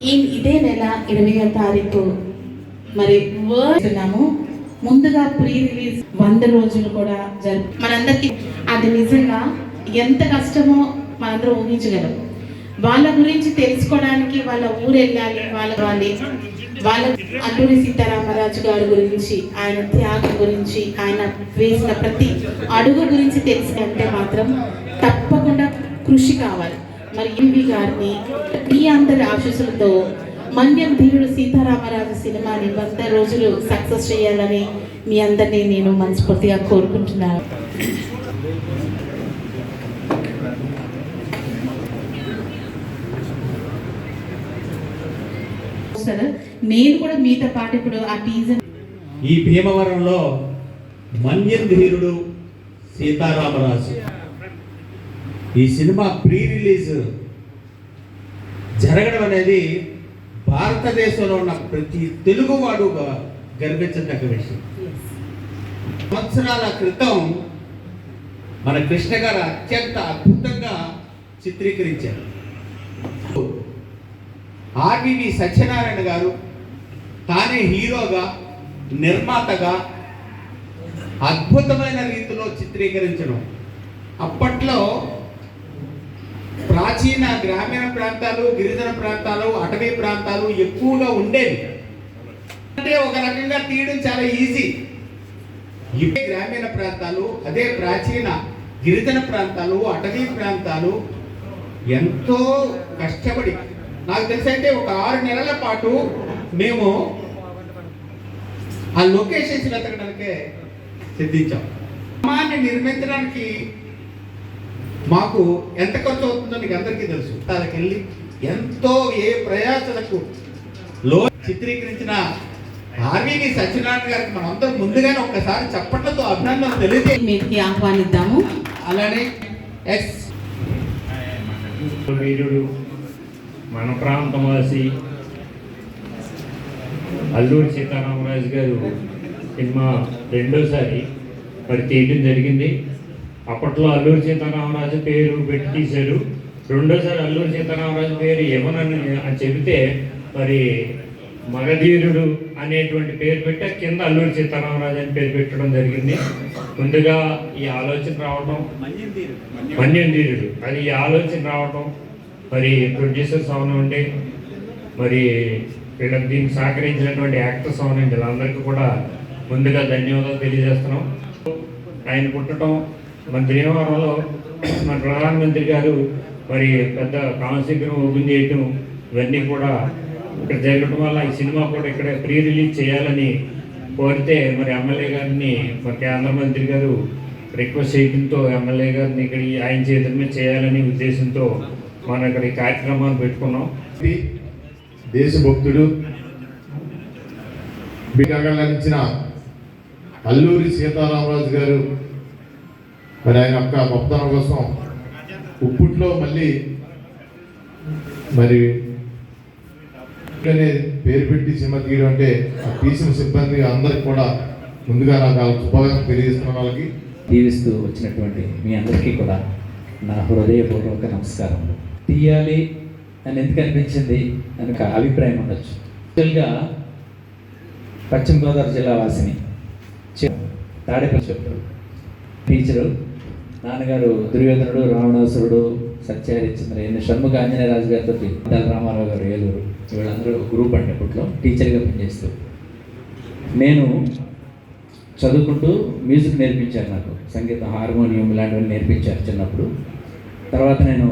ఈ ఇదే నెల ఇరవయో తారీఖు మరి వర్డ్నాము ముందుగా ప్రీ రిలీజ్ వంద రోజులు కూడా జరుపు మనందరికీ అది నిజంగా ఎంత కష్టమో మనందరం ఊహించగలం. వాళ్ళ గురించి తెలుసుకోవడానికి వాళ్ళ ఊరు వెళ్ళాలి వాళ్ళ వాళ్ళి వాళ్ళ అల్లూరి సీతారామరాజు గారి గురించి ఆయన త్యాగం గురించి ఆయన వేసిన ప్రతి అడుగు గురించి తెలుసుకుంటే మాత్రం తప్పకుండా కృషి కావాలి. మరి ఎంవి గారిని మీ అందరి ఆశీస్సులతో మన్యం ధీరుడు సీతారామరాజు సినిమాని వంద రోజులు సక్సెస్ చేయాలని మీ అందరినీ నేను మనస్ఫూర్తిగా కోరుకుంటున్నాను. నేను కూడా మీతో పాటు ఇప్పుడు ఆ టీజర్ ఈ భీమవరంలో మన్యం ధీరుడు సీతారామరాజు. ఈ సినిమా ప్రీ రిలీజ్ జరగడం అనేది భారతదేశంలో ఉన్న ప్రతి తెలుగువాడు గర్వించదగ్గ విషయం. సంవత్సరాల క్రితం మన కృష్ణ గారు అత్యంత అద్భుతంగా చిత్రీకరించారు. ఆర్వివి సత్యనారాయణ గారు తానే హీరోగా నిర్మాతగా అద్భుతమైన రీతిలో చిత్రీకరించడం. అప్పట్లో ప్రాచీన గ్రామీణ ప్రాంతాలు గిరిజన ప్రాంతాలు అటవీ ప్రాంతాలు ఎక్కువగా ఉండేవి. అంటే ఒక రకంగా తీయడం చాలా ఈజీ. ఇవే గ్రామీణ ప్రాంతాలు అదే ప్రాచీన గిరిజన ప్రాంతాలు అటవీ ప్రాంతాలు ఎంతో కష్టపడి. నాకు తెలిసైతే ఒక ఆరు నెలల పాటు మేము ఆ లొకేషన్స్ వెతకడానికే సిద్ధించాం. గ్రామాన్ని నిర్మించడానికి మాకు ఎంత ఖర్చు అవుతుంది? నీకు అందరికీ తెలుసు. దానికి వెళ్ళి ఎంతో ఏ ప్రయాసలకు లో చిత్రీకరించిన ఆర్వీవి సత్యనారాయణ గారికి మనందరం ముందుగానే ఒక్కసారి చప్పట్లతో అభినందనలు తెలియజే మీదకి ఆహ్వానిద్దాము. అలానే ఎక్స్ వీరుడు మన ప్రాంతవాసి అల్లూరి సీతారామరాజు గారు సినిమా రెండోసారి మరి తీయడం జరిగింది. అప్పట్లో అల్లూరి సీతారామరాజు పేరు పెట్టి తీశారు. రెండోసారి అల్లూరి సీతారామరాజు పేరు ఇవ్వనని అని చెబితే మరి మగధీరుడు అనేటువంటి పేరు పెట్టి కింద అల్లూరి సీతారామరాజు అని పేరు పెట్టడం జరిగింది. ముందుగా ఈ ఆలోచన రావడం మన్యంధీరుడు. అది ఈ ఆలోచన రావటం మరి ప్రొడ్యూసర్స్ అవునండి మరి వీళ్ళకి దీనికి సహకరించినటువంటి యాక్టర్స్ అవునండి వీళ్ళందరికీ కూడా ముందుగా ధన్యవాదాలు తెలియజేస్తున్నాం. ఆయన పుట్టడం మన భీమవరంలో మన ప్రధానమంత్రి గారు మరి పెద్ద కాన్సీగ్రం ఓపెన్ చేయటం ఇవన్నీ కూడా ఇక్కడ జరగడం వల్ల ఈ సినిమా కూడా ఇక్కడ ప్రీ రిలీజ్ చేయాలని కోరితే మరి ఎమ్మెల్యే గారిని మరి కేంద్ర మంత్రి గారు రిక్వెస్ట్ చేయడంతో ఎమ్మెల్యే గారిని ఇక్కడ ఆయన చేతమే చేయాలని చేయాలనే ఉద్దేశంతో మనం ఇక్కడ ఈ కార్యక్రమాన్ని పెట్టుకున్నాం. దేశభక్తుడు బిగగలించిన అల్లూరి సీతారామరాజు గారు మరి ఆయన యొక్క గొప్పతనం కోసం ఉప్పుట్లో మళ్ళీ మరి పేరు పెట్టి సినిమా తీయడం అంటే ఆ తీసిన సిబ్బంది అందరికి కూడా ముందుగా నాకు ఆ శుభాకాంక్షలు తెలియజేస్తున్న వాళ్ళకి దీవిస్తూ వచ్చినటువంటి మీ అందరికీ కూడా నా హృదయపూర్వక నమస్కారములు తీయాలి అని ఎందుకు అనిపించింది? అని ఒక అభిప్రాయం ఉండొచ్చు. యాక్చువల్గా పశ్చిమ గోదావరి జిల్లా వాసిని తాడేపల్లి చెప్పారు టీచరు నాన్నగారు దుర్యోధనుడు రావణాసురుడు సత్యహరిశ్చంద్ర ఎన్ని షణ్ముఖ ఆంజనేయరాజు గారితో దళ రామారావు గారు ఏలూరు. వీళ్ళందరూ గ్రూప్ అండి అప్పట్లో టీచర్గా పనిచేస్తూ. నేను చదువుకుంటూ మ్యూజిక్ నేర్పించారు నాకు. సంగీతం హార్మోనియం ఇలాంటివన్నీ నేర్పించారు చిన్నప్పుడు. తర్వాత నేను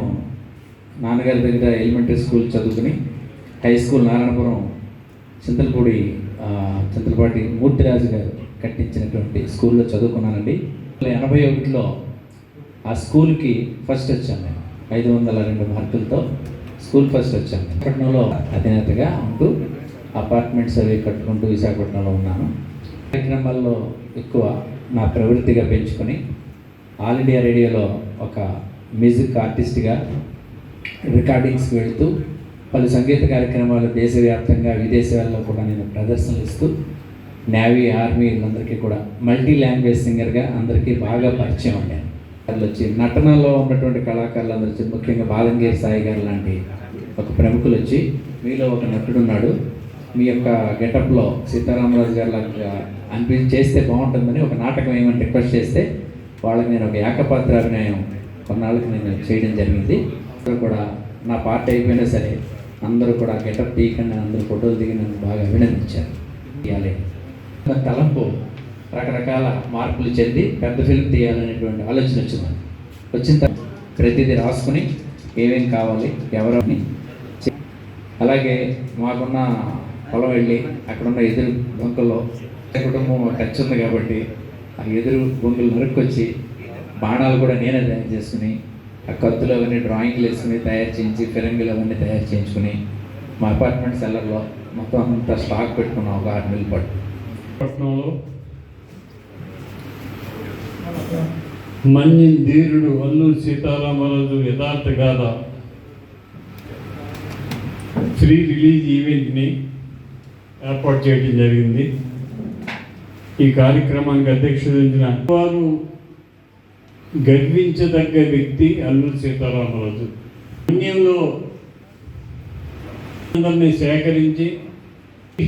నాన్నగారి దగ్గర ఎలిమెంటరీ స్కూల్ చదువుకుని హై స్కూల్ నారాయణపురం చింతలపూడి చింతలపాటి మూర్తిరాజు గారు కట్టించినటువంటి స్కూల్లో చదువుకున్నానండి. ఎనభై ఒకటిలో ఆ స్కూల్కి ఫస్ట్ వచ్చాను నేను ఐదు వందల రెండు మార్కులతో స్కూల్ ఫస్ట్ వచ్చాను విశాఖపట్నంలో అధినేతగా ఉంటూ అపార్ట్మెంట్స్ అవి కట్టుకుంటూ విశాఖపట్నంలో ఉన్నాను. కార్యక్రమాల్లో ఎక్కువ నా ప్రవృత్తిగా పెంచుకొని ఆల్ ఇండియా రేడియోలో ఒక మ్యూజిక్ ఆర్టిస్ట్గా రికార్డింగ్స్కి వెళ్తూ పలు సంగీత కార్యక్రమాలు దేశవ్యాప్తంగా విదేశాల్లో కూడా నేను ప్రదర్శనలు ఇస్తూ నేవీ ఆర్మీ వీళ్ళందరికీ కూడా మల్టీ లాంగ్వేజ్ సింగర్గా అందరికీ బాగా పరిచయం అయ్యాను వచ్చి నటనలో ఉన్నటువంటి కళాకారులు అందరూ వచ్చి ముఖ్యంగా బాలంగీర్ సాయి గారు లాంటి ఒక ప్రముఖులు వచ్చి మీలో ఒక నటుడు ఉన్నాడు. మీ యొక్క గెటప్లో సీతారామరాజు గారు లాగా అనిపించి చేస్తే బాగుంటుందని ఒక నాటకం ఏమని రిక్వెస్ట్ చేస్తే వాళ్ళకి నేను ఒక ఏకపాత్ర అభినయం కొన్నాళ్ళకి నేను చేయడం జరిగింది. అందరూ కూడా నా పార్ట్ అయిపోయినా సరే అందరూ కూడా గెటప్ తీయకుండా అందరూ ఫోటోలు దిగి నన్ను బాగా అభినందించారు. ఇవ్వాలి తలంపు రకరకాల మార్పులు చెంది పెద్ద ఫిల్మ్ తీయాలనేటువంటి ఆలోచన వచ్చింది. వచ్చిన తర్వాత ప్రతిదీ రాసుకుని ఏమేం కావాలి ఎవరని చె- అలాగే మాకున్న పొలం వెళ్ళి అక్కడున్న ఎదురు బొంకల్లో కుటుంబం టచ్ ఉంది కాబట్టి ఆ ఎదురు బొంగులు నరుక్కొచ్చి బాణాలు కూడా నేనే తయారు చేసుకుని ఆ కత్తులు అవన్నీ డ్రాయింగ్లు వేసుకుని తయారు చేయించి ఫిరంగులు అవన్నీ తయారు చేయించుకుని మా అపార్ట్మెంట్ సెల్లర్లో మొత్తం అంతా స్టాక్ పెట్టుకున్నాం ఒక ఆరు నెలల పాటు. పట్టణంలో మన్యం ధీరుడు అల్లూరు సీతారామరాజు యథార్థ గాథ. ఫ్రీ రిలీజ్ ఈవెంట్ని ఏర్పాటు చేయడం జరిగింది. ఈ కార్యక్రమానికి అధ్యక్షత వహించిన వారు గర్వించదగ్గ వ్యక్తి అల్లూరు సీతారామరాజు. పుణ్యంలో అందరినీ సేకరించి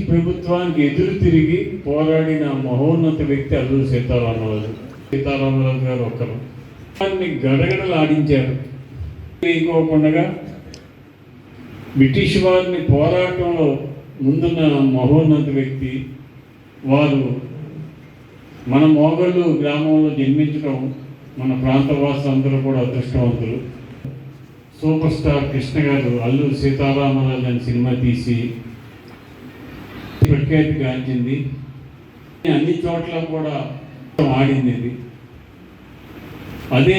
ప్రభుత్వానికి ఎదురు తిరిగి పోరాడిన మహోన్నత వ్యక్తి అల్లూరు సీతారామరాజు. సీతారామరాజు గారు ఒకరు. వారిని గడగడలాడించారు వేయకోకుండా బ్రిటిష్ వారిని పోరాటంలో ముందున్న మహోన్నత వ్యక్తి వారు మన మోగళ్ళు గ్రామంలో జన్మించడం మన ప్రాంతవాసులందరూ కూడా అదృష్టవంతులు. సూపర్ స్టార్ కృష్ణ గారు అల్లూరి సీతారామరాజు అని సినిమా తీసి ప్రఖ్యాతి గాంచింది. అన్ని చోట్ల కూడా ఆడింది అది అదే